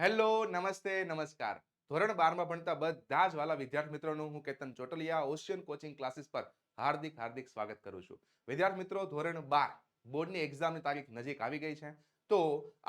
Hello, નમસ્તે, નમસ્કાર. ધોરણ બારમાં ભણતા બધા જ વાલા વિદ્યાર્થી મિત્રોનું હું Ketan Chotaliya ocean coaching classes પર હાર્દિક હાર્દિક સ્વાગત કરું છું. વિદ્યાર્થી મિત્રો, ધોરણ બાર, બોર્ડની એક્ઝામની તારીખ નજીક આવી ગઈ છે. તો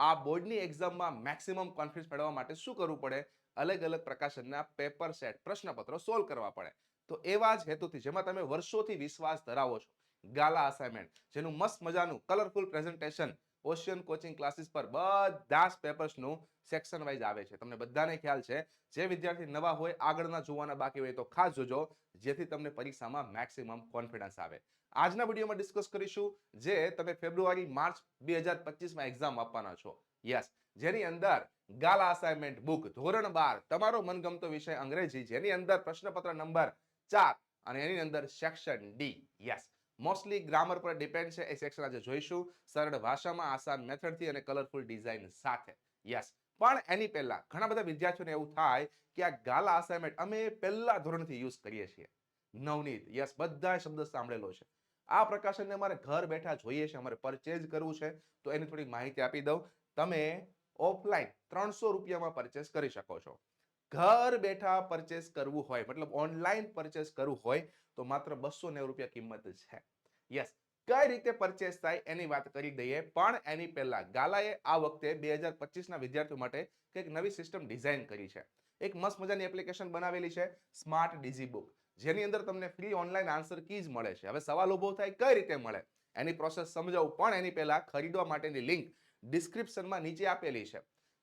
આ બોર્ડની એક્ઝામમાં મેક્સિમમ કોન્ફિડન્સ મેળવવા માટે શું કરવું પડે? અલગ અલગ પ્રકાશનના પેપર સેટ, પ્રશ્નપત્રો સોલ્વ કરવા પડે. તો એવા જ હેતુથી, જેમાં તમે વર્ષોથી વિશ્વાસ ધરાવો છો. ગાલા અસાઇનમેન્ટ જેનું મસ્ત મજાનું colourful presentation ocean coaching classes પર બધા જ પેપર્સનું સેક્શન વાઇઝ આવે છે. તમને બધાને ખ્યાલ છે, જે વિદ્યાર્થી નવા હોય, આગળના જોવાના બાકી હોય તો ખાસ જોજો, જેથી તમને પરીક્ષામાં મેક્સિમમ કોન્ફિડન્સ આવે. આજના વિડીયોમાં ડિસ્કસ કરીશું જે તમે ફેબ્રુઆરી માર્ચ બે હજાર પચીસમાં એક્ઝામ આપવાના છો. યસ જેની અંદર ગાલા અસાઇનમેન્ટ બુક ધોરણ બાર, તમારો મનગમતો વિષય અંગ્રેજી, જેની અંદર પ્રશ્નપત્ર નંબર ચાર, અને એની અંદર section D yes mostly grammar પર ડિપેન્ડ છે, એ સેક્શન આજે જોઈશું. સરળ ભાષામાં, આસાન મેથડથી અને કલરફુલ ડિઝાઇન સાથે. યસ પણ એની પહેલા ઘણા બધા વિદ્યાર્થીઓને એવું થાય કે આ ગાલા અસાઇનમેન્ટ અમે પહેલા ધોરણથી યુઝ કરીએ છીએ. નવનીત. યસ બધા શબ્દ સાંભળેલો છે. આ પ્રકાશનને અમારે ઘર બેઠા જોઈએ છે, અમારે પરચેઝ કરવું છે, તો એની થોડી માહિતી આપી દઉં. તમે ઓફલાઈન ત્રણસો રૂપિયામાં પરચેસ કરી શકો છો. ઘર બેઠા પરચેસ કરવું હોય, મતલબ ઓનલાઈન પરચેસ કરવું હોય તો માત્ર બસો નેવું રૂપિયા કિંમત છે. યસ કઈ રીતે પરચેસ થાય એની વાત કરી દઈએ. પણ એની પહેલા ગાલાએ આ વખતે બે હજાર પચીસના વિદ્યાર્થીઓ માટે કંઈક નવી સિસ્ટમ ડિઝાઇન કરી છે. એક મસ્ત મજાની એપ્લિકેશન બનાવેલી છે સ્માર્ટ ડીઝી બુક જેની અંદર તમને ફ્રી ઓનલાઈન આન્સર કીઝ મળે છે. હવે સવાલ ઊભો થાય કઈ રીતે મળે? એની પ્રોસેસ સમજાવું, પણ એની પહેલા ખરીદવા માટેની લિંક ડિસ્ક્રિપ્શનમાં નીચે આપેલી છે.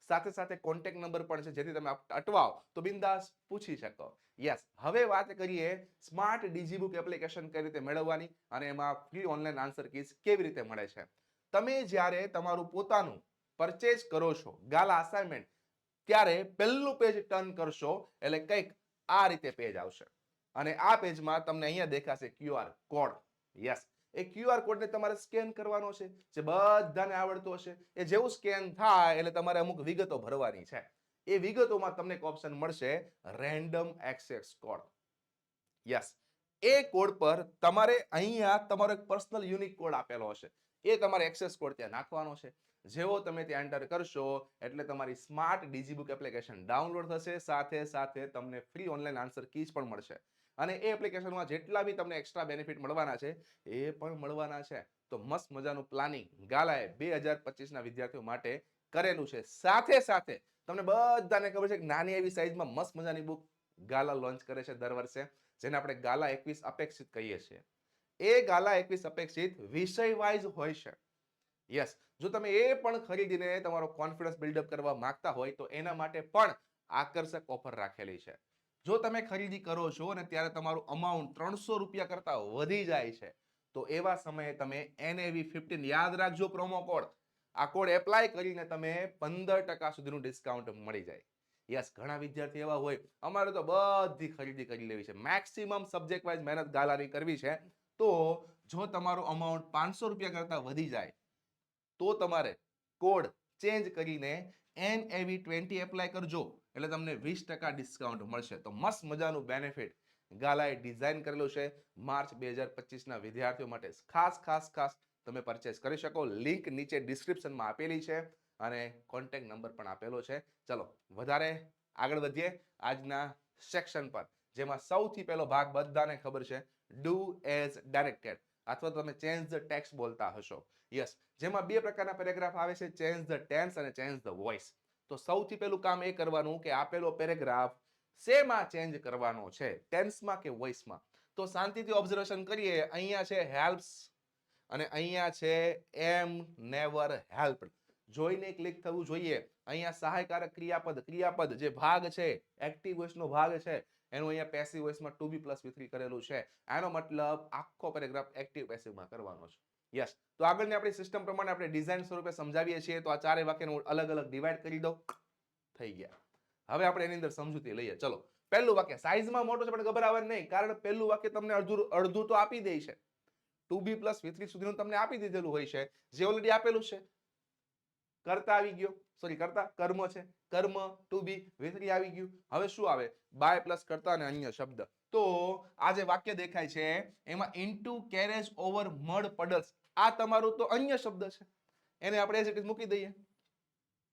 સાથે સાથે કોન્ટેક્ટ નંબર પણ છે, જેથી તમે અટવાઓ. તો બિંદાસ પૂછી શકો. યસ હવે વાત કરીએ સ્માર્ટ ડીજી બુક એપ્લિકેશન કઈ રીતે મેળવવાની અને એમાં ફ્રી ઓનલાઈન આન્સર કીઝ કેવી રીતે મળે છે. તમે જ્યારે તમારું પોતાનું પરચેઝ કરો છો, ગાલા અસાઇનમેન્ટ ત્યારે પહેલું પેજ ટર્ન કરશો એટલે કંઈક આ રીતે પેજ આવશે. અને આ પેજમાં તમને અહીંયા દેખાશે ક્યુઆર કોડ યસ એ ક્યુઆર કોડને તમારે સ્કેન કરવાનો છે, જે બધાને આવડતો હશે. એ જેવું સ્કેન થાય એટલે તમારે અમુક વિગતો ભરવાની છે. એ વિગતોમાં તમને એક ઓપ્શન મળશે રેન્ડમ એક્સેસ કોડ યસ એ કોડ પર તમારે અહીંયા તમારો એક પર્સનલ યુનિક કોડ આપેલો હશે. એ તમારે એક્સેસ કોડ ત્યાં નાખવાનો છે. જેવો તમે ત્યાં એન્ટર કરશો, એટલે તમારી સ્માર્ટ ડીજીબુક એપ્લિકેશન ડાઉનલોડ થશે, સાથે સાથે તમને ફ્રી ઓનલાઈન આન્સર કીઝ પણ મળશે. અને એ એપ્લિકેશનમાં જેટલા બી તમને એક્સ્ટ્રા બેનિફિટ મળવાના છે, એ પણ મળવાના છે. તો મસ્ત મજાનું પ્લાનિંગ ગાલાએ બે હજાર પચીસના વિદ્યાર્થીઓ માટે કરેલું છે. સાથે સાથે તમને બધાને ખબર છે કે નાની એવી સાઈઝમાં મસ્ત મજાની બુક ગાલા લોન્ચ કરે છે દર વર્ષે, જેને આપણે ગાલા એકવીસ અપેક્ષિત કહીએ છીએ. એ ગાલા એકવીસ અપેક્ષિત વિષય વાઇઝ હોય છે. યસ જો તમે એ પણ ખરીદીને તમારો કોન્ફિડન્સ બિલ્ડઅપ કરવા માંગતા હોય, તો એના માટે પણ આકર્ષક ઓફર રાખેલી છે. જો તમે ખરીદી કરો છો અને ત્યારે તમારું અમાઉન્ટ ત્રણસો રૂપિયા કરતા વધી જાય છે, તો એવા સમયે તમે એનએવી ફિફ્ટીન યાદ રાખજો પ્રોમો કોડ આ કોડ એપ્લાય કરીને તમે પંદર ટકા સુધીનું ડિસ્કાઉન્ટ મળી જાય. યસ ઘણા વિદ્યાર્થી એવા હોય, અમારે તો બધી ખરીદી કરી લેવી છે. મેક્સિમમ સબ્જેક્ટ વાઇઝ મહેનત ગાલાની કરવી છે. તો જો તમારું અમાઉન્ટ પાંચસો રૂપિયા કરતા વધી જાય, તો તમારે કોડ ચેન્જ કરીને એન એવી ટ્વેન્ટી એપ્લાય કરજો. એટલે તમને વીસ ટકા ડિસ્કાઉન્ટ મળશે. તો મસ્ત મજાનું બેનિફિટ ગાલાએ ડિઝાઇન કરેલું છે. માર્ચ બે હજાર પચીસના વિદ્યાર્થીઓ માટે ખાસ ખાસ ખાસ તમે પરચેસ કરી શકો. લિંક નીચે ડિસ્ક્રિપ્શનમાં આપેલી છે અને કોન્ટેક્ટ નંબર પણ આપેલો છે. ચલો, વધારે આગળ વધીએ. આજના સેક્શન પર, જેમાં સૌથી પહેલો ભાગ બધાને ખબર છે. ડુ એઝ ડાયરેક્ટેડ અથવા તમે ચેન્જ ધ ટેક્સ બોલતા હશો. યસ જેમાં બે પ્રકારના પેરેગ્રાફ આવે છે. ચેન્જ ધ ટેન્સ અને ચેન્જ ધ વોઇસ તો સૌથી પહેલું કામ એ કરવાનું કે આપેલો પેરેગ્રાફ શેમાં ચેન્જ કરવાનો છે. ટેન્સમાં કે વોઇસમાં તો શાંતિથી ઓબ્ઝર્વેશન કરીએ. અહીંયા છે હેલ્પ્સ અને અહીંયા છે, એમ નેવર હેલ્પ. જોઈને ક્લિક થવું જોઈએ. અહીંયા સહાયકારક ક્રિયાપદ ક્રિયાપદ જે ભાગ છે એક્ટિવ વોઇસનો ભાગ છે, એનું અહીંયા પેસિવ વોઇસમાં ટુ બી પ્લસ વિથરી કરેલું છે. એનો મતલબ આખો પેરેગ્રાફ એક્ટિવ પેસિવમાં કરવાનો છે. યસ. તો આગળની આપણી સિસ્ટમ પ્રમાણે આપણે ડિઝાઇન સ્વરૂપે સમજાવીએ છીએ. તો આ ચારે વાક્યને હું અલગ અલગ ડિવાઈડ કરી દઉં થઈ ગયા. હવે આપણે એની અંદર સમજૂતી લઈએ. ચલો. પહેલું વાક્ય. સાઈઝમાં મોટો છે, પણ ખબર આવે નહીં. કારણ પહેલું વાક્ય તમને અડધું અડધું તો આપી દે છે. ટુ બી પ્લસ વી સુધીનું તમને આપી દીધેલું હોય છે, જે ઓલરેડી આપેલું છે. કરતા આવી ગયો. સોરી કરતા, કર્મ છે. કર્મ, ટુ બી વી આવી ગયું. હવે શું આવે? બાય પ્લસ કરતા અને અન્ય શબ્દ. તો આ જે વાક્ય દેખાય છે, એમાં into carriage over mud puddles આ તમારું તો અન્ય શબ્દ છે. એને આપણે એઝ ઇટ ઇઝ મૂકી દઈએ.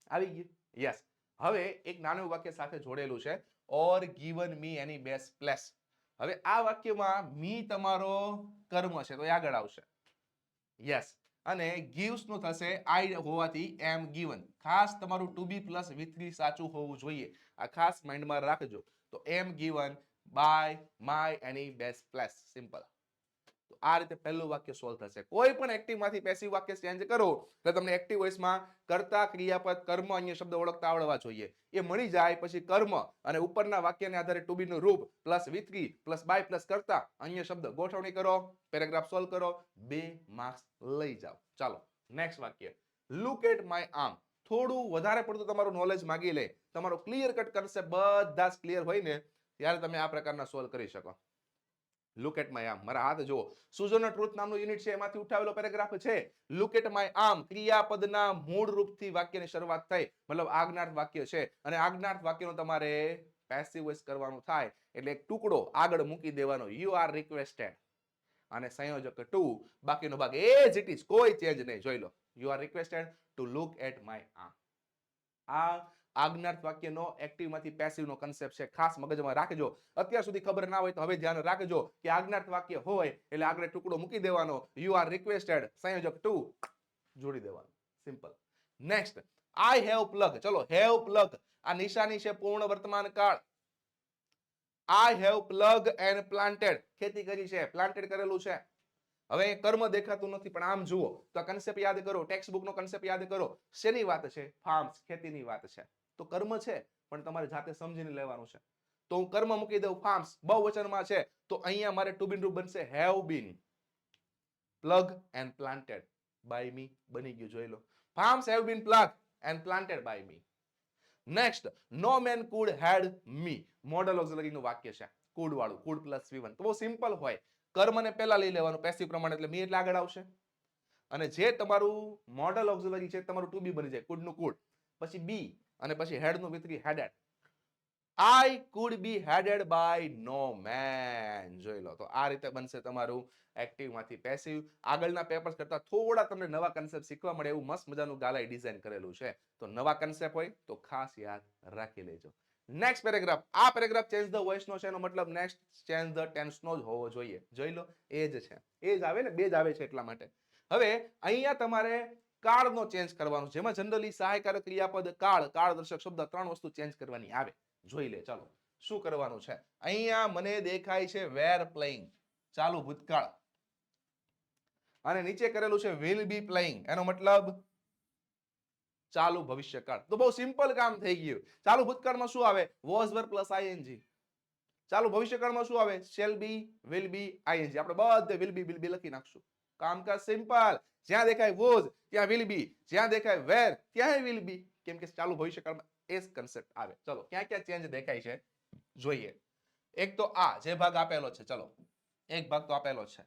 આવી ગયું. યસ હવે એક નાનું વાક્ય સાથે જોડેલું છે. Or given me any best place હવે આ વાક્યમાં મી તમારો કર્મ છે, તો એ આગળ આવશે. યસ અને ગીવ્સનું થશે આઈ હોવાથી એમ ગીવન ખાસ તમારું ટુ બી પ્લસ વી સાચું હોવું જોઈએ. આ ખાસ માઇન્ડમાં રાખજો. તો am given by my any best place simple તો આ રીતે પહેલું વાક્ય સોલ્વ થશે. કોઈ પણ એક્ટિવમાંથી પેસિવ વાક્ય ચેન્જ કરો, તો તમને એક્ટિવ વોઇસમાં કરતા, ક્રિયાપદ, કર્મ અન્ય શબ્દ ઓળખતા આવડવા જોઈએ. એ મળી જાય પછી કર્મ અને ઉપરના વાક્યને આધારે ટુ બી નું રૂપ plus V three plus by plus કરતા અન્ય શબ્દ ગોઠવણી કરો પેરેગ્રાફ સોલ્વ કરો, બે માર્ક્સ લઈ જાઓ. ચાલો નેક્સ્ટ વાક્ય. લુક એટ માય આર્મ થોડું વધારે પડતું તમારું નોલેજ માગી લે. તમારો ક્લિયર કટ કન્સેપ્ટ બધા જ ક્લિયર હોય ને, ત્યારે તમે આ પ્રકારના સોલ્વ કરી શકો. લુક એટ માય આર્મ મારા હાથ જુઓ. સુઝોનો ટ્રુથ નામનું યુનિટ છે. એમાંથી ઉઠાવેલો પેરેગ્રાફ છે. લુક એટ માય આર્મ ક્રિયાપદના મૂળ રૂપથી વાક્યની શરૂઆત થઈ. મતલબ આજ્ઞાર્થ વાક્ય છે. અને આજ્ઞાર્થ વાક્યનો તમારે પેસિવ વોઇસ કરવાનું થાય. એટલે એક ટુકડો આગળ મૂકી દેવાનો. યુ આર રિક્વેસ્ટેડ અને સંયોજક ટુ બાકીનો ભાગ એ જ ઇટ ઇઝ કોઈ ચેન્જ નહીં. જોઈ લો. You are requested to look at my arm આ આજ્ઞાર્થ વાક્યનો એક્ટિવમાંથી પેસિવનો કન્સેપ્ટ છે. ખાસ મગજમાં રાખજો. અત્યાર સુધી ખબર ના હોય તો હવે ધ્યાન રાખજો કે આજ્ઞાર્થ વાક્ય હોય એટલે આગળ ટુકડો મૂકી દેવાનો. યુ આર રિક્વેસ્ટેડ સંયોજક ટુ જોડી દેવાનું. Simple next I have ploughed ચલો હેવ પ્લગ આ નિશાની છે પૂર્ણ વર્તમાન કાળ. I have ploughed and planted ખેતી કરી છે. પ્લાન્ટેડ કરેલું છે. હવે કર્મ દેખાતું નથી, પણ આમ જુઓ. તો કન્સેપ્ટ યાદ કરો. ટેક્સ્ટ બુક નો કન્સેપ્ટ યાદ કરો. શેની વાત છે? ફાર્મ્સ ખેતીની વાત છે. તો કર્મ છે, પણ તમારે જાતે સમજીને લેવાનું છે. તો હું કર્મ મૂકી દઉં ફાર્મ્સ બહુવચનમાં છે, તો અહીંયા મારે ટુ બીન રૂપ બનશે have been ploughed and planted by me બની ગયું, જોઈ લો. Farms have been ploughed and planted by me next no man could heed me modal ઓક્ઝલરીનું વાક્ય છે કુડ વાળું કુડ પ્લસ વી તો બહુ સિમ્પલ હોય. કર્મને પહેલા લઈ લેવાનું પેસિવ પ્રમાણે, એટલે મી એટલે આગળ આવશે. અને જે તમારું મોડલ ઓક્ઝિલરી છે તમારું ટુ બી બની જાય કુડનું કુડ પછી બી અને પછી હેડનું વિતરી headed I could be headed by no man જોઈ લો, તો આ રીતે બનશે તમારું એક્ટિવમાંથી પેસિવ આગળના પેપર્સ કરતા થોડા તમને નવા કન્સેપ્ટ શીખવા મળે એવું મસ્ત મજાનું ગાલાઈ ડિઝાઇન કરેલું છે. તો નવા કન્સેપ્ટ હોય તો ખાસ યાદ રાખી લેજો. નેક્સ્ટ પેરેગ્રાફ આ પેરેગ્રાફ ચેન્જ ધ વોઇસ નો છે, એનો મતલબ નેક્સ્ટ ચેન્જ ધ ટેન્સ નો જ હોવો જોઈએ. જોઈ લો, એ જ છે. એ જ આવે ને, બે જ આવે છે એટલા માટે. હવે અહીંયા તમારે કાળનો ચેન્જ કરવાનો જેમાં જનરલી સહાયકારક ક્રિયાપદ કાળ કાળદર્શક શબ્દ ત્રણ વસ્તુ ચેન્જ કરવાની આવે. જોઈ લે, ચાલો. શું કરવાનું છે? અહીંયા મને દેખાય છે વેર પ્લેઇંગ ચાલુ ભૂતકાળ. અને નીચે કરેલું છે વિલ બી પ્લેઇંગ એનો મતલબ ચાલુ ભવિષ્યકાળ. તો બહુ સિમ્પલ કામ થઈ ગયું. ચાલુ ભૂતકાળમાં શું આવે? વોઝ વર પ્લસ આઈએનજી ચાલુ ભવિષ્યકાળમાં શું આવે? Shall be will be ING આપણે બધે વિલ બી વિલ બી લખી નાખશું. કામકાજ સિમ્પલ જ્યાં દેખાય વોઝ ત્યાં વિલ બી જ્યાં દેખાય વેર ત્યાં વિલ બી કેમ કે ચાલુ ભવિષ્યકાળમાં એ જ કન્સેપ્ટ આવે. ચલો, ક્યાં ક્યાં ચેન્જ દેખાય છે? જોઈએ. એક તો આ જે ભાગ આપેલો છે, ચલો. એક ભાગ તો આપેલો છે.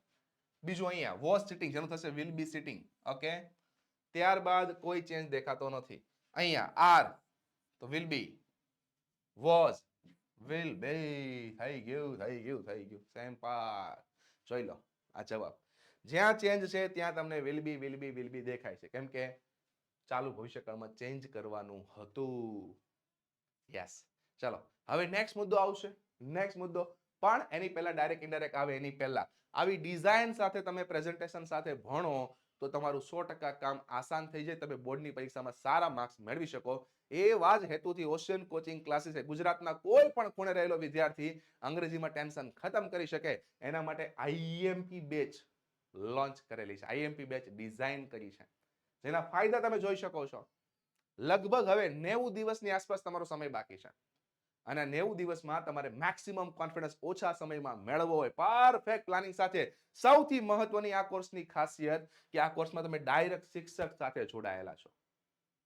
બીજું અહીંયા વોઝ સિટિંગ જેનું થશે વિલ બી સિટિંગ ઓકે ત્યારબાદ કોઈ ચેન્જ દેખાતો નથી. અહીંયા આર તો will be was will be થઈ ગયું થઈ ગયું થઈ ગયું. સેમ પાર જોઈ લો, આ જવાબ. જ્યાં ચેન્જ છે, ત્યાં તમને વિલ બી વિલ બી દેખાય છે. કેમ કે ચાલુ ભવિષ્યકાળમાં ચેન્જ કરવાનું હતું. યસ ચલો, હવે નેક્સ્ટ મુદ્દો આવશે. નેક્સ્ટ મુદ્દો. પણ એની પહેલા ડાયરેક્ટ ઇન્ડાયરેક્ટ આવે એની પહેલા. આવી ડિઝાઇન સાથે તમે પ્રેઝન્ટેશન સાથે ભણો, તો તમારું સો ટકા કામ આસાન થઈ જાય. તમે બોર્ડની પરીક્ષામાં સારા માર્ક્સ મેળવી શકો. એવા જ હેતુથી ઓશિયન કોચિંગ ક્લાસીસ ગુજરાતના કોઈ પણ ખૂણે રહેલો વિદ્યાર્થી અંગ્રેજીમાં ટેન્શન ખતમ કરી શકે. એના માટે આઈએમપી બેચ લોન્ચ કરેલી છે. આઈએમપી બેચ ડિઝાઇન કરી છે. જેના ફાયદા તમે જોઈ શકો છો. લગભગ હવે નેવું દિવસની આસપાસ તમારો સમય બાકી છે. અને નેવું દિવસમાં તમારે મેક્સિમમ કોન્ફિડન્સ ઓછા સમયમાં મેળવવો હોય. પરફેક્ટ પ્લાનિંગ સાથે સૌથી મહત્વની આ કોર્સની ખાસિયત કે આ કોર્સમાં તમે ડાયરેક્ટ શિક્ષક સાથે જોડાયેલા છો.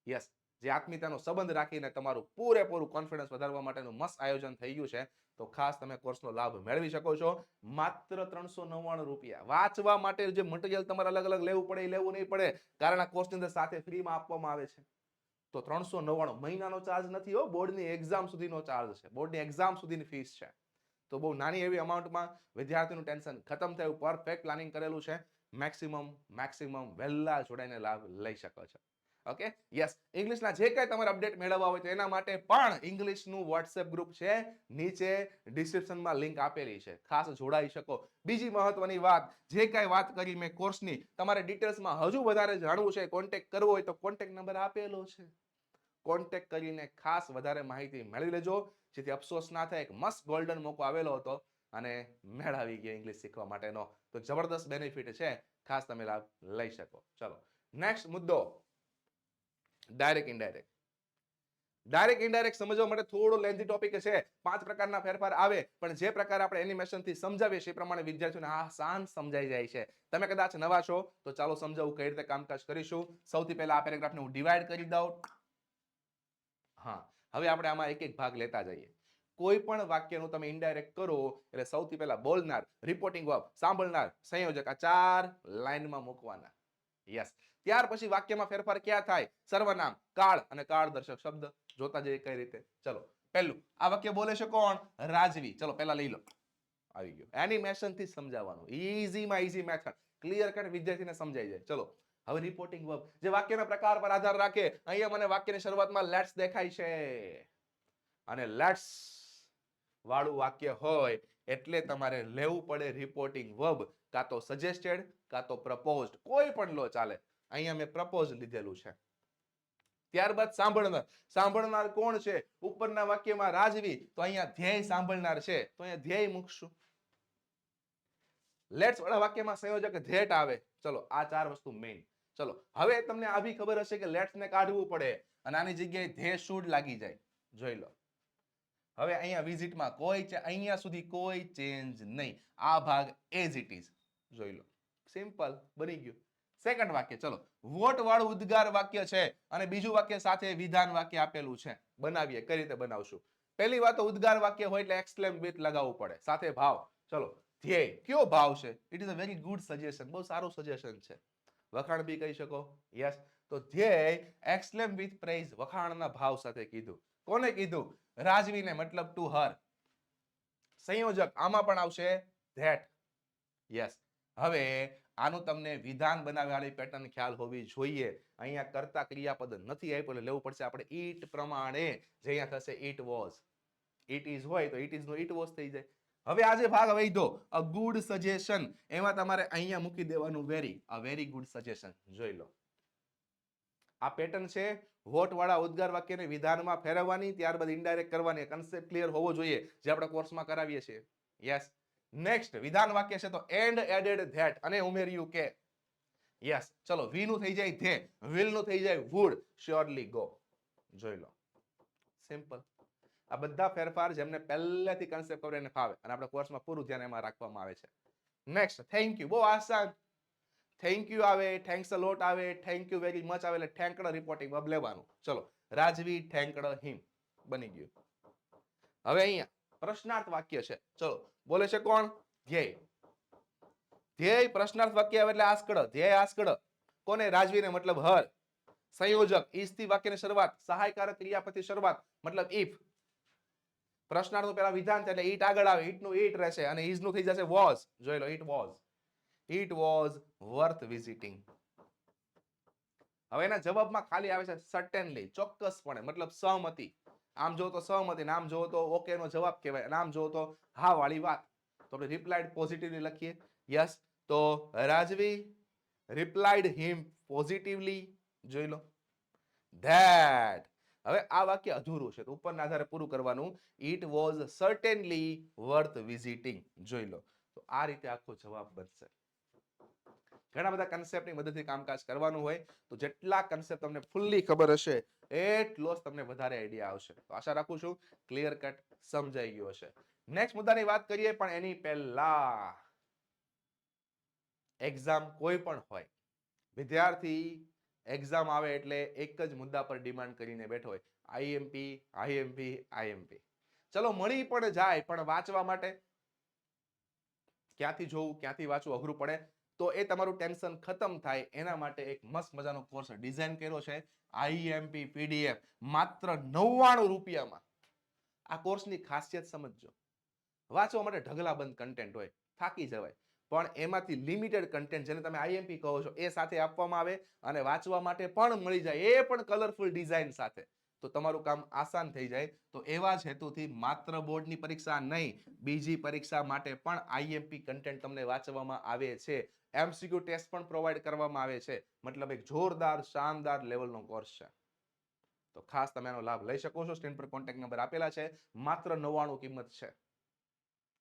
યસ જે આત્મીયતાનો સંબંધ રાખીને તમારું પૂરેપૂરું કોન્ફિડન્સ વધારવા માટેનું મસ્ત આયોજન થઈ ગયું છે, તો ખાસ તમે કોર્સનો લાભ મેળવી શકો છો. માત્ર ત્રણસો નવ્વાણું રૂપિયા. વાંચવા માટે જે મટીરિયલ તમારે અલગ અલગ લેવું પડે, એ લેવું નહીં પડે, કારણ આ કોર્સની અંદર સાથે ફ્રીમાં આપવામાં આવે છે. તો ત્રણસો નવ્વાણું મહિનાનો ચાર્જ નથી હો બોર્ડની એક્ઝામ સુધીનો ચાર્જ છે. બોર્ડની એક્ઝામ સુધીની ફીસ છે. તો બહુ નાની એવી અમાઉન્ટમાં વિદ્યાર્થીનું ટેન્શન ખતમ થયું. પરફેક્ટ પ્લાનિંગ કરેલું છે. મેક્સિમમ મેક્સિમમ વહેલા જોડાઈને લાભ લઈ શકો છો. ઓકે યસ ઇંગ્લિશના જે કાંઈ તમારે અપડેટ મેળવવા હોય તો એના માટે પણ ઇંગ્લિશનું વોટ્સએપ ગ્રુપ છે. નીચે ડિસ્ક્રિપ્શનમાં લિંક આપેલી છે. ખાસ જોડાઈ શકો. બીજી મહત્વની વાત, જે કાંઈ વાત કરી મેં કોર્સની તમારે ડિટેલ્સમાં હજુ વધારે જાણવું છે કોન્ટેક કરવો હોય તો કોન્ટેક્ટ નંબર આપેલો છે. કોન્ટેક કરીને ખાસ વધારે માહિતી મેળવી લેજો. જેથી અફસોસ ના થાય, એક મસ્ત ગોલ્ડન મોકો આવેલો હતો અને મેળ આવી ગયો ઇંગ્લિશ શીખવા માટેનો. તો જબરદસ્ત બેનિફિટ છે. ખાસ તમે લાભ લઈ શકો. ચલો. નેક્સ્ટ મુદ્દો. ડાયરેક્ટ ઇનડાયરેક્ટ ડાયરેક્ટ ઇનડાયરેક્ટ સમજવા માટે થોડો લેન્ધી ટોપિક છે. પાંચ પ્રકારના ફેરફાર આવે, પણ જે પ્રકાર આપણે એનિમેશનથી સમજાવીએ છીએ પ્રમાણે વિદ્યાર્થીઓને આસાન સમજાઈ જાય છે. તમે કદાચ નવા છો, તો ચાલો સમજાવું કઈ રીતે કામકાજ કરીશું. સૌથી પહેલા આ પેરેગ્રાફને હું ડિવાઈડ કરી દઉં. હા, હવે આપણે આમાં એક એક ભાગ લેતા જઈએ. કોઈ પણ વાક્યનું તમે ઇનડાયરેક્ટ કરો, એટલે સૌથી પહેલા બોલનાર રિપોર્ટિંગ વર્બ સાંભળનાર, સંયોજક, આ ચાર લાઇનમાં મૂકવાના. યસ ત્યાર પછી વાક્યમાં ફેરફાર ક્યાં થાય? સર્વનામ. કાળ અને કાળ દર્શક શબ્દ. જોતા જઈએ કઈ રીતે. ચલો, પહેલું. આ વાક્ય બોલે છે કોણ? રાજવી. ચલો, પહેલા લઈ લો. આવી ગયો. એનિમેશનથી સમજાવવાનું. ઈઝીમાં ઈઝી મેથડ ક્લિયર કટ વિદ્યાર્થીને સમજાઈ જાય. ચલો, હવે રિપોર્ટિંગ વર્બ જે વાક્યના પ્રકાર પર આધાર રાખે, અહીંયા મને વાક્યની શરૂઆતમાં લેટ્સ દેખાય છે. અને લેટ્સ વાળું વાક્ય હોય, એટલે તમારે લેવું પડે રિપોર્ટિંગ વર્બ કાં તો સજેસ્ટેડ કાં તો પ્રપોઝડ કોઈ પણ લો ચાલે. અહીંયા મેં પ્રપોઝ લીધેલું છે. ત્યારબાદ સાંભળનાર સાંભળનાર કોણ છે? ઉપરના વાક્યમાં રાજવી, તો અહીંયા ધ્યેય સાંભળનાર છે. તો અહીંયા ધ્યેય મૂકશું. લેટ્સ વાળા વાક્યમાં સંયોજક ધેટ આવે. ચલો, આ ચાર વસ્તુ મેઇન ચલો, હવે તમને આ બી ખબર હશે કે લેટ્સ ને કાઢવું પડે અને આની જગ્યાએ ધે શુડ લાગી જાય. જોઈ લો. હવે અહીંયા વિઝિટમાં કોઈ અહીંયા સુધી કોઈ ચેન્જ નહીં. આ ભાગ એઝ ઇટ ઇઝ જોઈ લો. સિમ્પલ બની ગયું. સેકન્ડ વાક્ય, ચલો. વોટ વાળું ઉદ્ગાર વાક્ય છે અને બીજું વાક્ય સાથે વિધાન વાક્ય આપેલું છે. બનાવીએ, કઈ રીતે બનાવશું? પહેલી વાત તો ઉદ્ગાર વાક્ય હોય એટલે એક્સક્લેમ વિથ લગાવવું પડે. સાથે ભાવ. ચલો, ધ્યેય. કયો ભાવ છે? It is a very good suggestion બહુ સારું સજેશન છે. વખાણ બી કહી શકો? યસ તો ધ્યેય એક્સક્લેમ વિથ પ્રેઝ વખાણના ભાવ સાથે કીધું. કોને કીધું? રાજવીને, મતલબ ટુ હર સંયોજક આમાં પણ આવશે ધેટ યસ હવે આનું તમને વિધાન બનાવવાની પેટર્ન ખ્યાલ હોવી જોઈએ. અહીંયા કરતા ક્રિયાપદ નથી આપ્યું એટલે લેવું પડશે આપણે ઈટ પ્રમાણે. જે અહીંયા થશે ઈટ વોઝ. ઇટ ઇઝ હોય તો it is no it was થઈ જાય. હવે આજે ભાગ વૈધો અ ગુડ સજેશન, એમાં તમારે અહીંયા મૂકી દેવાનું very a very good suggestion જોઈ લો. આ પેટર્ન છે વોટ વાળા ઉદ્ગાર વાક્યને વિધાનમાં ફેરવવાની, ત્યારબાદ ઇન્ડાયરેક્ટ કરવાની. કન્સેપ્ટ ક્લિયર હોવો જોઈએ, જે આપણે કોર્સમાં કરાવીએ છીએ. યસ નેક્સ્ટ વિધાન વાક્ય છે તો એન્ડ એડેડ ધેટ અને ઉમેર્યું કે યસ ચલો વી નું થઈ જાય ધે વિલનું થઈ જાય વુડ શ્યોરલી ગો જોઈ લો. સિમ્પલ આ બધા ફેરફાર જેમને પહેલેથી કન્સેપ્ટ ખબર એને ફાવે. અને આપણે કોર્સમાં પૂરું ધ્યાન એમાં રાખવામાં આવે છે. નેક્સ્ટ થેન્ક યુ બહુ આસાન. થેન્ક યુ આવે થેન્ક્સ અ લોટ આવે થેન્ક યુ વેરી મચ આવે, એટલે ઠેંકડ રિપોર્ટિંગ લેવાનું. ચલો, રાજવી ઠેંકડ હિમ બની ગયું. હવે અહીંયા, પ્રશ્નાર્થ વાક્ય છે. ચલો બોલે છે કોણ? ધ્યેય. ધ્યેય પ્રશ્નાર્થ વાક્ય આવે એટલે આસ્કડ. ધ્યેય આસ્કડ. કોને? રાજવીને, મતલબ હર. સંયોજક. ઈસ્તી વાક્યની શરૂઆત. સહાયકારક ક્રિયાપતિ શરૂઆત. મતલબ ઇફ પ્રશ્નાર્થનું પહેલા વિધાન એટલે ઈટ આગળ આવે. ઈટનું ઈટ રહેશે અને નું થઈ જશે વોઝ જોઈ લો, it was it was worth visiting હવે એના જવાબમાં ખાલી આવે છે સર્ટેનલી ચોક્કસપણે. મતલબ સહમતિ. આમ જો તો સહમતી આમ જો તો ઓકે નો જવાબ કહેવાય આમ જો તો હા વાળી વાત. તો આપણે રિપ્લાઇડ પોઝિટિવલી લખીએ. યસ તો રાજવી રિપ્લાઇડ હિમ પોઝિટિવલી જોઈ લો. ધેટ હવે આ વાક્ય અધૂરું છે, તો ઉપરના આધારે પૂરું કરવાનું. It was certainly worth visiting જોઈ લો. તો આ રીતે આખો જવાબ બનશે. ઘણા બધા કન્સેપ્ટની મદદથી કામકાજ કરવાનું હોય, તો જેટલા કન્સેપ્ટ તમને ફૂલ્લી ખબર હશે એટલો જ તમને વધારે આઈડિયા આવશે. તો આશા રાખું છું ક્લિયર કટ સમજાઈ ગયો હશે. નેક્સ્ટ મુદ્દાની વાત કરીએ પણ એની પહેલા એક્ઝામ કોઈ પણ હોય, વિદ્યાર્થી એક્ઝામ આવે એટલે એક જ મુદ્દા પર ડિમાન્ડ કરીને બેઠો હોય આઈએમપી આઈએમપી આઈએમપી ચલો મળી પણ જાય પણ વાંચવા માટે. ક્યાંથી જોવું, ક્યાંથી વાંચવું અઘરું પડે? તો એ તમારું ટેન્શન ખતમ થાય. એના માટે એક મસ્ત મજાનો કોર્સ ડિઝાઇન કર્યો છે. આઈએમપી પીડીએફ માત્ર નવ્વાણું રૂપિયામાં. આ કોર્સની ખાસિયત સમજજો. વાંચવા માટે ઢગલાબંધ કન્ટેન્ટ હોય. થાકી જવાય. પણ એમાંથી લિમિટેડ કન્ટેન્ટ જેને તમે આઈએમપી કહો છો, એ સાથે આપવામાં આવે અને વાંચવા માટે પણ મળી જાય. એ પણ કલરફુલ ડિઝાઇન સાથે. તો તમારું કામ આસાન થઈ જાય. તો એવા જ હેતુથી માત્ર બોર્ડની પરીક્ષા નહીં, બીજી પરીક્ષા માટે પણ આઈએમપી કન્ટેન્ટ તમને વાંચવામાં આવે છે. એમસીક્યુ ટેસ્ટ પણ પ્રોવાઈડ કરવામાં આવે છે. મતલબ એક જોરદાર, શાનદાર લેવલનો કોર્સ છે. તો ખાસ તમે આનો લાભ લઈ શકો છો. સ્ક્રીન પર કોન્ટેક્ટ નંબર આપેલા છે. માત્ર નવ્વાણું કિંમત છે.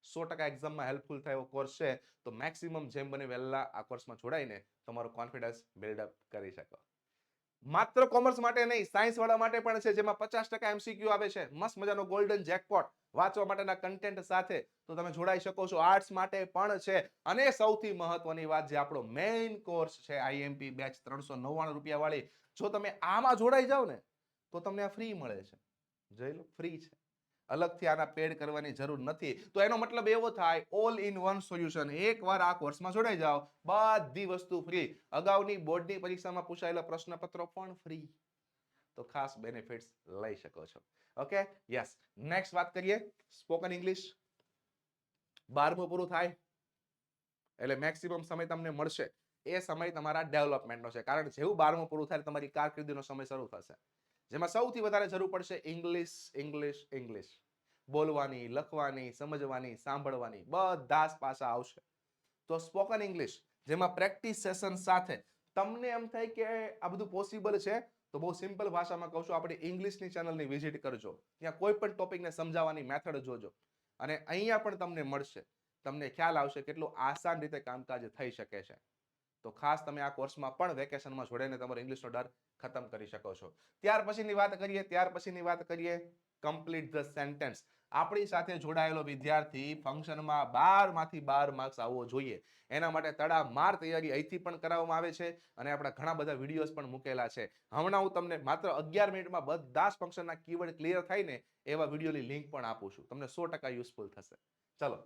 સો ટકા એક્ઝામમાં હેલ્પફુલ થાય એવો કોર્સ છે. તો મેક્સિમમ જેમ બને વહેલા આ કોર્સમાં જોડાઈને તમારો કોન્ફિડન્સ બિલ્ડઅપ કરી શકો. માત્ર કોમર્સ માટે નહીં સાયન્સ વાળા માટે પણ છે. જેમાં પચાસ ટકા એમસીક્યુ આવે છે. મસ્ત મજાનો ગોલ્ડન જેકપોટ વાંચવા માટેના કન્ટેન્ટ સાથે તો તમે જોડાઈ શકો છો. આર્ટ્સ માટે પણ છે. અને સૌથી મહત્વની વાત જે આપણો મેઇન કોર્સ છે આઈએમપી બેચ ત્રણસો નવ્વાણું રૂપિયા વાળી જો તમે આમાં જોડાઈ જાઓ ને, તો તમને આ ફ્રી મળે છે. જોઈ લો ફ્રી છે. અલગથી આના પેડ કરવાની જરૂર નથી. તો એનો મતલબ એવો થાય ઓલ ઇન વન સોલ્યુશન એકવાર આ કોર્સમાં જોડાઈ જાઓ, બધી વસ્તુ ફ્રી અગાઉની બોર્ડની પરીક્ષામાં પૂછાયેલા પ્રશ્નપત્રો પણ ફ્રી તો ખાસ બેનિફિટ્સ લઈ શકો છો. ઓકે યસ નેક્સ્ટ વાત કરીએ. સ્પોકન ઇંગ્લિશ બારમું પૂરું થાય. એટલે મેક્સિમમ સમય તમને મળશે. એ સમય તમારા ડેવલપમેન્ટનો છે. કારણ જેવું બારમું પૂરું થાય, તમારી કારકિર્દીનો સમય શરૂ થશે. જેમાં સૌથી વધારે જરૂર પડશે ઇંગ્લિશ ઇંગ્લિશ ઇંગ્લિશ બોલવાની, લખવાની, સમજવાની, સાંભળવાની બધા જ પાસા આવશે. તો સ્પોકન ઇંગ્લિશ જેમાં પ્રેક્ટિસ સેશન સાથે તમને એમ થાય કે આ બધું પોસિબલ છે તો બહુ સિમ્પલ ભાષામાં કહું છું, આપણે ઇંગ્લિશની ચેનલની વિઝિટ કરજો. ત્યાં કોઈ પણ ટોપિકને સમજાવવાની મેથડ જોજો. અને અહીંયા પણ તમને મળશે. તમને ખ્યાલ આવશે કેટલું આસાન રીતે કામકાજ થઈ શકે છે. તો ખાસ તમે આ કોર્સમાં પણ વેકેશનમાં જોડાઈને તમારો ઇંગ્લિશનો ડર ખતમ કરી શકો છો. ત્યાર પછીની વાત કરીએ, ત્યાર પછીની વાત કરીએ કમ્પ્લીટ ધ સેન્ટેન્સ આપણી સાથે જોડાયેલો વિદ્યાર્થી ફંક્શનમાં બારમાંથી બાર માર્ક્સ આવવો જોઈએ. એના માટે તડામાર તૈયારી અહીંથી પણ કરાવવામાં આવે છે અને આપણા ઘણા બધા વિડીયોઝ પણ મૂકેલા છે. હમણાં હું તમને માત્ર અગિયાર મિનિટમાં બધા જ ફંક્શનના કીવર્ડ ક્લિયર થાય ને એવા વિડીયોની લિંક પણ આપું છું. તમને સો ટકા યુઝફુલ થશે. ચલો.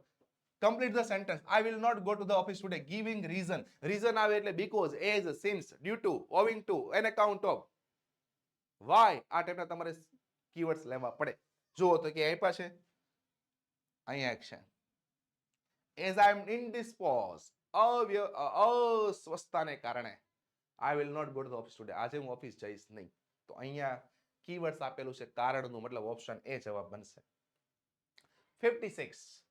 Complete the sentence. I will not go to the office today giving reason. Reason આવે એટલે because, as, since, due to, owing to, an account of. Why? આ ટાઈપના તમારે કીવર્ડ્સ લેવા પડે. જુઓ તો કે આપ્યા છે? અહીંયા છે એઝ આઈ એમ ઇનડિસ્પોઝ અવ્ય અસ્વસ્થતાને કારણે I will not go the office today. આજે હું ઓફિસ જઈશ નહીં. તો અહીંયા કીવર્ડ્સ આપેલું છે, કારણનું, મતલબ ઓપ્શન એ જવાબ બનશે. 56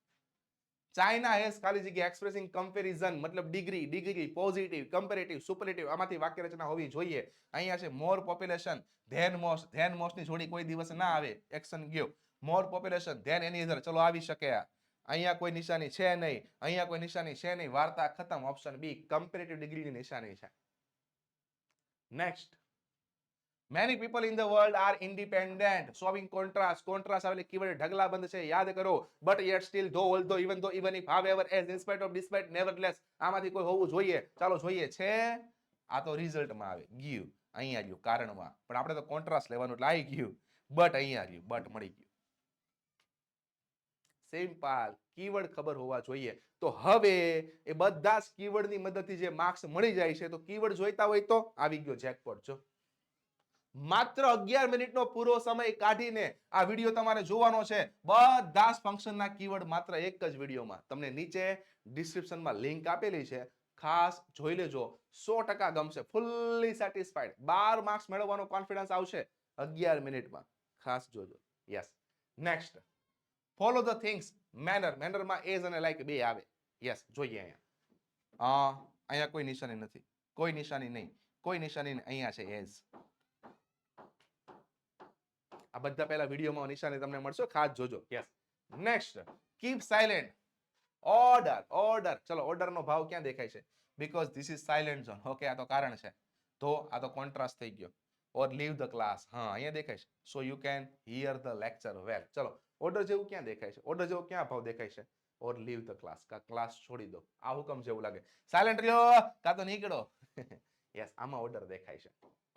ચાઇના હેઝ ખાલી જગ્યા એક્સપ્રેસિંગ કમ્પેરિઝન મતલબ degree degree positive comparative superlative આમાંથી વાક્ય રચના હોવી જોઈએ. અહીંયા છે more population than most than મોસ્ટની જોડી કોઈ દિવસ ના આવે. એક્શન ગયો. મોર પોપ્યુલેશન ધેન એની અંદર. ચલો આવી શકે આ. અહીંયા કોઈ નિશાની છે નહીં. અહીંયા કોઈ નિશાની છે નહીં. વાર્તા ખતમ. ઓપ્શન બી કમ્પેરેટિવ ડિગ્રીની નિશાની છે. Next many people in the world are independent showing contrast contrast આવેલી કીવર્ડ ઢગલા બંધ છે. યાદ કરો. But yet still though although even though even if however as in spite of despite nevertheless આમાંથી કોઈ હોવું જોઈએ. ચાલો જોઈએ છે. આ તો રિઝલ્ટમાં આવે. ગયું. અહીંયા ગયું. કારણમાં. પણ આપણે તો કોન્ટ્રાસ્ટ લેવાનું એટલે આવી ગયું. બટ અહીંયા ગયું. બટ મળી ગયું. સિમ્પલ કીવર્ડ ખબર હોવા જોઈએ. તો હવે એ બધા જ કીવર્ડની મદદથી જે માર્ક્સ મળી જાય છે, તો કીવર્ડ જોઈતા હોય તો આવી ગયો જેકપોટ જો. માત્ર અગિયાર મિનિટનો પૂરો સમય કાઢીને આ વીડિયો તમારે જોવાનો છે. બધા જ ફંક્શનના કીવર્ડ માત્ર એક જ વિડીયોમાં. તમને નીચે ડિસ્ક્રિપ્શનમાં લિંક આપેલી છે. ખાસ જોઈ લેજો. સો ટકા ગમશે. ફૂલ્લી સેટિસ્ફાઈડ બાર માર્ક્સ મેળવવાનો કોન્ફિડન્સ આવશે અગિયાર મિનિટમાં. ખાસ જોજો. Yes next follow the things manner મેનરમાં as અને લાઈક બે આવે. યસ જોઈએ અહીંયા. અહીંયા કોઈ નિશાની નથી. કોઈ નિશાની નહીં. કોઈ નિશાની અહીંયા છે એઝ આ બધા પહેલા વિડીયોમાં નિશાને તમને મળશે. ખાસ જોજો. Yes next keep silent order order ચલો ઓર્ડર નો ભાવ ક્યાં દેખાય છે? Because this is silent zone okay આ તો કારણ છે. તો આ તો કોન્ટ્રાસ્ટ થઈ ગયો. ઓર લીવ ધ ક્લાસ હા અહીંયા દેખાય છે. So you can hear the lecture well ચલો ઓર્ડર જેવું ક્યાં દેખાય છે? ઓર્ડર જેવો ક્યાં ભાવ દેખાય છે? ઓર લીવ ધ ક્લાસ કા ક્લાસ છોડી દો. આ હુકમ જેવું લાગે. સાયલેન્ટ રહ્યો? કા તો નીકળો? યસ આમાં ઓર્ડર દેખાય છે.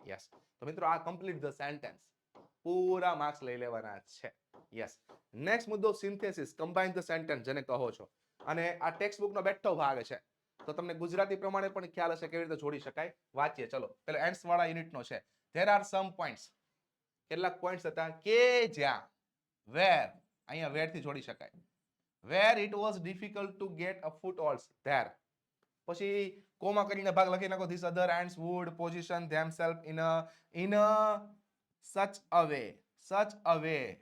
યસ તો મિત્રો આ કમ્પ્લીટ ધ સેન્ટેન્સ પૂરા માર્ક્સ લઈ લેવાના છે. યસ નેક્સ્ટ મુદ્દો સિન્થેસિસ કમ્બાઇન ધ સેન્ટેન્સ જેને કહો છો. અને આ ટેક્સ્ટ બુકનો બેઠો ભાગ છે. તો તમને ગુજરાતી પ્રમાણે પણ ખ્યાલ હશે કેવી રીતે જોડી શકાય? વાંચીએ, ચલો. પેલો એન્ડ્સ વાળા યુનિટનો છે. ધેર આર સમ પોઈન્ટ્સ કેટલાક પોઈન્ટ્સ હતા કે જ્યાં વેર અહીંયા વેરથી જોડી શકાય. Where it was difficult to get a footholds there પછી કોમા કરીને ભાગ લખી નાખો. This other ends would position themselves in in a such a way such અવે.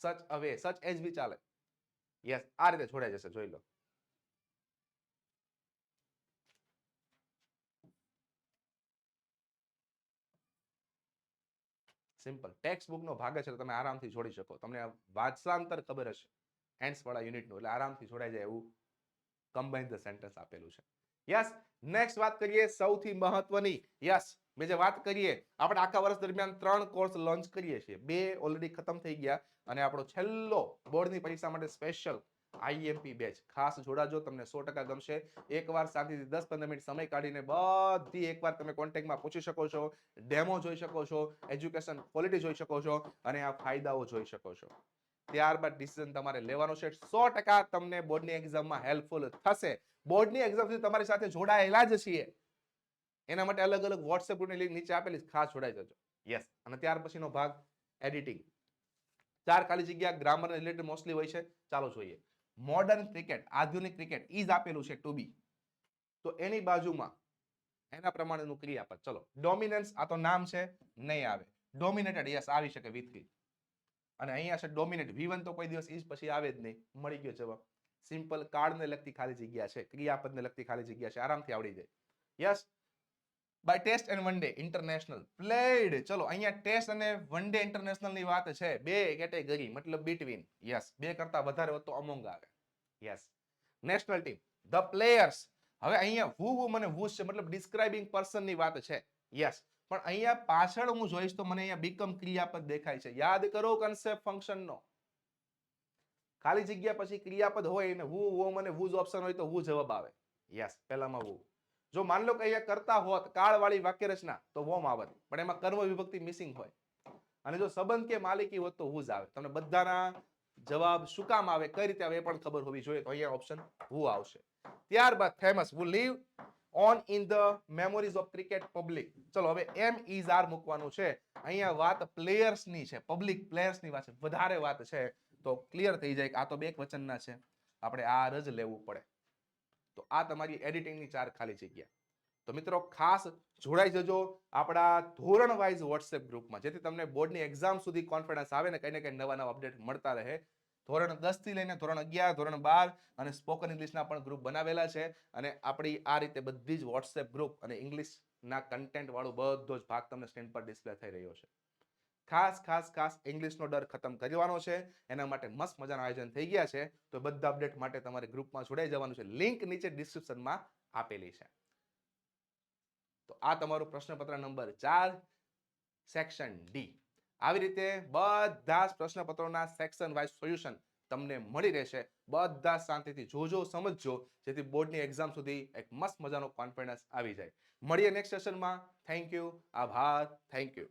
સચ અવે, સચ એજ બી ચાલે. યસ, આ રીતે છોડાઈ જશે, જોઈ લો. સિમ્પલ ટેક્સ્ટ બુકનો ભાગ છે તમે આરામથી છોડી શકો. તમને આ ખબર હશે. એન્ડ્સ વાળા યુનિટનું, એટલે આરામથી છોડાઈ જાય એવું કમ્બાઇન ધ સેન્ટેન્સ આપેલું છે. યસ નેક્સ્ટ વાત કરીએ સૌથી મહત્વની. યસ મેં જે વાત કરીએ, આપણે આખા વર્ષ દરમિયાન ત્રણ કોર્સ લોન્ચ કરીએ છીએ. બે ઓલરેડી ખતમ થઈ ગયા અને આપણો છેલ્લો બોર્ડની પરીક્ષા માટે સ્પેશિયલ આઈએમપી બેચ ખાસ જોડાજો, તમને સો ટકા ગમશે. એકવાર શાંતિથી દસ પંદર મિનિટ સમય કાઢીને બધી એકવાર તમે કોન્ટેક્ટમાં પૂછી શકો છો ડેમો જોઈ શકો છો એજ્યુકેશન ક્વોલિટી જોઈ શકો છો અને આ ફાયદાઓ જોઈ શકો છો. ત્યારબાદ ડિસિઝન તમારે લેવાનો છે. સો ટકા તમને બોર્ડની એક્ઝામમાં હેલ્પફુલ થશે. બોર્ડની એક્ઝામ સુધી તમારી સાથે જોડાયેલા જ છીએ. એના માટે અલગ અલગ વોટ્સએપ ગ્રુપની લિંક નીચે આપેલી ખાસ જોડાઈ જજો. યસ અને ત્યાર પછીનો ભાગ એડિટિંગ ચાર ખાલી જગ્યા ગ્રામર રિલેટેડ મોસ્ટલી હોય છે. ચાલો જોઈએ. મોડર્ન ક્રિકેટ આધુનિક ક્રિકેટ ઈજ આપેલું છે ટુ બી તો એની બાજુમાં, એના પ્રમાણેનું ક્રિયાપદ. ચલો. ડોમિનન્સ આ તો નામ છે, નહીં આવે. ડોમિનેટેડ યસ આવી શકે વિથ અને અહીંયા છે ડોમિનેટ વી તો કોઈ દિવસ ઈજ પછી આવે જ નહીં. મળી ગયો જવાબ. સિમ્પલ કાર્ડને લગતી ખાલી જગ્યા છે, ક્રિયાપદને લગતી ખાલી જગ્યા છે, આરામથી આવડી જાય. Yes? By test and one day, international. Played. ચલો, અહીંયા ટેસ્ટ અને વન ડે ઇન્ટરનેશનલની વાત છે. બે કેટેગરી, મતલબ બિટવીન યસ, બે કરતા વધારે હોત અમોંગ આવે. Yes. National team. The players. હવે અહીંયા હુ હુ મને વુ છે, મતલબ ડિસ્ક્રાઇબિંગ પર્સનની વાત છે. યસ. પણ અહીંયા પાછળ હું જોઈશ તો મને અહીંયા બીકમ ક્રિયાપદ દેખાય છે. યાદ કરો કન્સેપ્ટ ફંક્શન નો. ખાલી જગ્યા પછી ક્રિયાપદ હોય ને હું હુ અને હુઝ ઓપ્શન હોય તો હુ જવાબ આવે. યસ પહેલામાં હું જો માન લો કે અહીંયા કરતા હોત કાળવાળી વાક્ય રચના તો વોમ આવત. પણ એમાં કર્મ વિભક્તિ મિસિંગ હોય. અને જો સંબંધ કે માલિકી હોત તો હુઝ આવે. તમને બધાના જવાબ શું કામ આવે, કઈ રીતે આવે એ પણ ખબર હોવી જોઈએ. તો અહીંયા ઓપ્શન હુ આવશે. ત્યારબાદ famous who live on in the memories of cricket public ચલો, હવે એમ ઇઝ આર મૂકવાનું છે. અહીંયા વાત પ્લેયર્સની છે. પબ્લિક પ્લેયર્સની વાત છે. વધારે વાત છે. તો ક્લિયર થઈ જાય કે આ તો બે વચનના છે. આપણે આર જ લેવું પડે. તો આ તમારી એડિટિંગની ચાર ખાલી જગ્યા. તો મિત્રો ખાસ જોડાઈ જજો આપણા ધોરણ વાઇઝ વોટ્સએપ ગ્રુપમાં, જેથી તમને બોર્ડની એક્ઝામ સુધી કોન્ફિડન્સ આવે ને કંઈ ને કંઈ નવા નવા અપડેટ મળતા રહે. ધોરણ દસથી લઈને ધોરણ અગિયાર, ધોરણ બાર અને સ્પોકન ઇંગ્લિશના પણ ગ્રુપ બનાવેલા છે અને આપણી આ રીતે બધી જ વોટ્સએપ ગ્રુપ અને ઇંગ્લિશના કન્ટેન્ટ વાળું બધો જ ભાગ તમને સ્ક્રીન પર ડિસ્પ્લે થઈ રહ્યો છે. ખાસ ખાસ ખાસ ઇંગ્લિશનો ડર ખતમ કરવાનો છે. એના માટે મસ્ત મજાના આયોજન થઈ ગયા છે. તો બધા અપડેટ માટે તમારે ગ્રુપમાં જોડાઈ જવાનું છે. લિંક નીચે ડિસ્ક્રિપ્શનમાં આપેલી છે. તો આ તમારું પ્રશ્નપત્ર નંબર ચાર, સેક્શન ડી આવી રીતે બધા જ પ્રશ્નપત્રોના સેક્શન વાઇઝ સોલ્યુશન તમને મળી રહેશે. બધા શાંતિથી જોજો, સમજજો, જેથી બોર્ડની એક્ઝામ સુધી એક મસ્ત મજાનો કોન્ફિડન્સ આવી જાય. મળીએ નેક્સ્ટ સેશનમાં. Thank you. આભાર. Thank you.